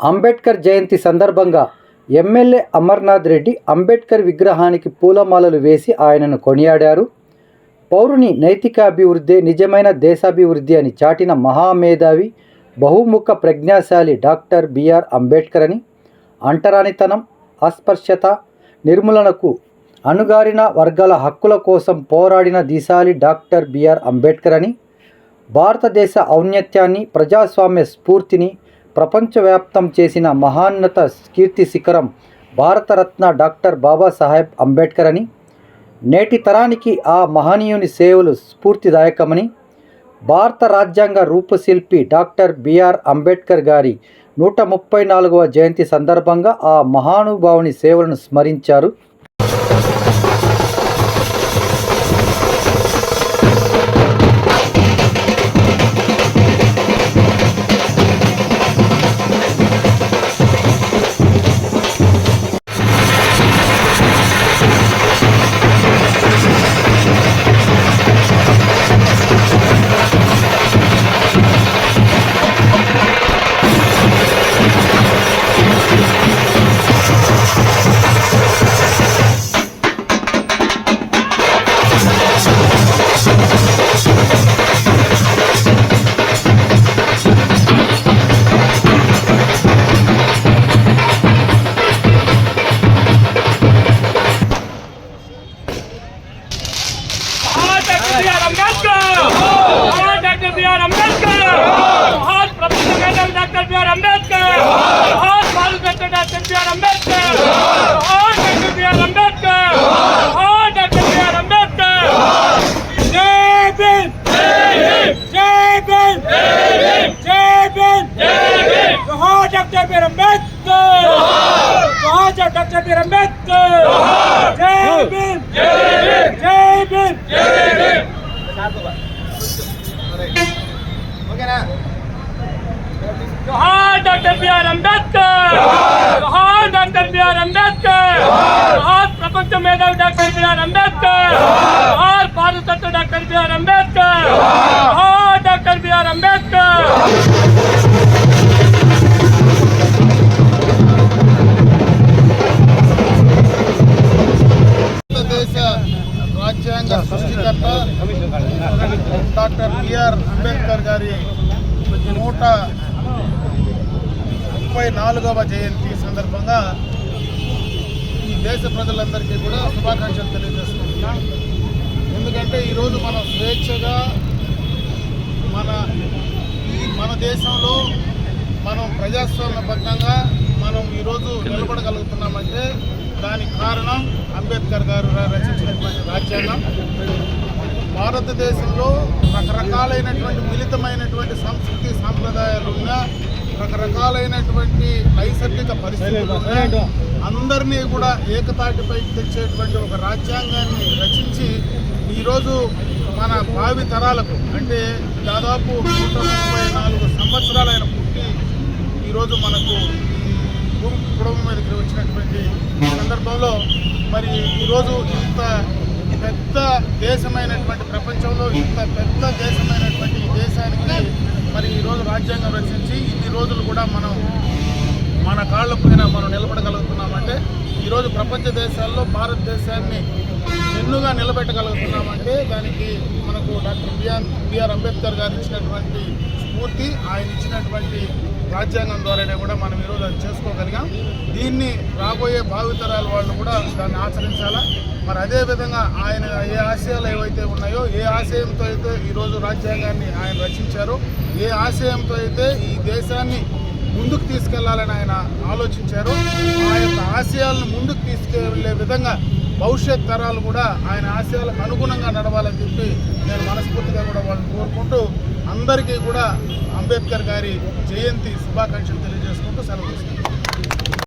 అంబేద్కర్ జయంతి సందర్భంగా ఎమ్మెల్యే అమర్నాథ్ రెడ్డి అంబేద్కర్ విగ్రహానికి పూలమాలలు వేసి ఆయనను కొనియాడారు. పౌరుని నైతికాభివృద్ధి నిజమైన దేశాభివృద్ధి అని చాటిన మహామేధావి బహుముఖ ప్రజ్ఞాశాలి డాక్టర్ బిఆర్ అంబేద్కర్ అని. అంటరానితనం అస్పృశ్యత నిర్మూలనకు అణుగారిన వర్గాల హక్కుల కోసం పోరాడిన దిశాలి డాక్టర్ బిఆర్ అంబేద్కర్ అని. భారతదేశ ఔన్నత్యాన్ని ప్రజాస్వామ్య స్ఫూర్తిని ప్రపంచవ్యాప్తం చేసిన మహాన్నత కీర్తి శిఖరం భారతరత్న డాక్టర్ బాబాసాహెబ్ అంబేద్కర్ అని నేటి తరానికి ఆ మహనీయుని సేవలు స్ఫూర్తిదాయకమని భారత రాజ్యాంగ రూపశిల్పి డాక్టర్ బిఆర్ అంబేద్కర్ గారి నూట ముప్పై నాలుగవ జయంతి సందర్భంగా ఆ మహానుభావుని సేవలను స్మరించారు. Ambedkar! Doctor B R Ambedkar! మహాన్ ప్రపంచ మేధావి డాక్టర్ బిఆర్ అంబేద్కర్! మహాన్ భారత డాక్టర్ బిఆర్ అంబేద్కర్! మహాన్ డాక్టర్ బిఆర్ అంబేద్కర్! మహాన్ డాక్టర్ బిఆర్ అంబేద్కర్! జై భీమ్! జై భీమ్! జై భీమ్! జోహార్ డాక్టర్ బిఆర్ అంబేద్కర్! జోహార్ డాక్టర్ బిఆర్ అంబేద్కర్! జై భీమ్ జై భీమ్! జై భీమ్! अम्बेडकर जोहार डॉक्टर बी आर अम्बेडकर जय भीम जय भीम जोहार डॉक्टर बी రాజ్యాంగ సృష్టికర్త డాక్టర్ బిఆర్ అంబేద్కర్ గారి నూట ముప్పై నాలుగవ జయంతి సందర్భంగా ఈ దేశ ప్రజలందరికీ కూడా శుభాకాంక్షలు తెలియజేసుకుంటున్నాం. ఎందుకంటే ఈరోజు మనం స్వేచ్ఛగా మన ఈ మన దేశంలో మనం ప్రజాస్వామ్యబద్ధంగా మనం ఈరోజు నిలబడగలుగుతున్నామంటే దానికి కారణం అంబేద్కర్ గారు రచించినటువంటి రాజ్యాంగం భారతదేశంలో రకరకాలైనటువంటి మిళితమైనటువంటి సంస్కృతి సాంప్రదాయాలు ఉన్నా రకరకాలైనటువంటి నైసర్గిక పరిస్థితులు ఉన్నా, అందరినీ కూడా ఏకతాటిపైకి తెచ్చేటువంటి ఒక రాజ్యాంగాన్ని రచించి ఈరోజు మన భావి తరాలకు అంటే దాదాపు నూట ముప్పై నాలుగు సంవత్సరాలైన పుట్టి ఈరోజు మనకు భూమి కుటుంబం మీదకి వచ్చినటువంటి సందర్భంలో మరి ఈరోజు ఇంత పెద్ద దేశమైనటువంటి ప్రపంచంలో ఇంత పెద్ద దేశమైనటువంటి ఈ దేశానికి మరి ఈరోజు రాజ్యాంగం రచించి ఇన్ని రోజులు కూడా మనం మన కాళ్ళ పైన మనం నిలబడగలుగుతున్నామంటే ఈరోజు ప్రపంచ దేశాల్లో భారతదేశాన్ని ఎన్నుగా నిలబెట్టగలుగుతున్నామంటే దానికి మనకు డాక్టర్ బిఆర్ బిఆర్ అంబేద్కర్ గారు ఇచ్చినటువంటి స్ఫూర్తి ఆయన ఇచ్చినటువంటి రాజ్యాంగం ద్వారానే కూడా మనం ఈరోజు అది చేసుకోగలిగాం. దీన్ని రాబోయే భావితరాల వాళ్ళు కూడా దాన్ని ఆచరించాలా? మరి అదే విధంగా ఆయన ఏ ఆశయాలు ఏవైతే ఉన్నాయో ఏ ఆశయంతో అయితే ఈరోజు రాజ్యాంగాన్ని ఆయన రచించారో ఏ ఆశయంతో అయితే ఈ దేశాన్ని ముందుకు తీసుకెళ్ళాలని ఆయన ఆలోచించారు ఆ యొక్క ఆశయాలను ముందుకు తీసుకెళ్ళే విధంగా భవిష్యత్ తరాలు కూడా ఆయన ఆశయాలకు అనుగుణంగా నడవాలని చెప్పి నేను మనస్ఫూర్తిగా కూడా వాళ్ళని కోరుకుంటూ అందరికీ కూడా అంబేద్కర్ గారి జయంతి శుభాకాంక్షలు తెలియజేసుకుంటూ సెలవు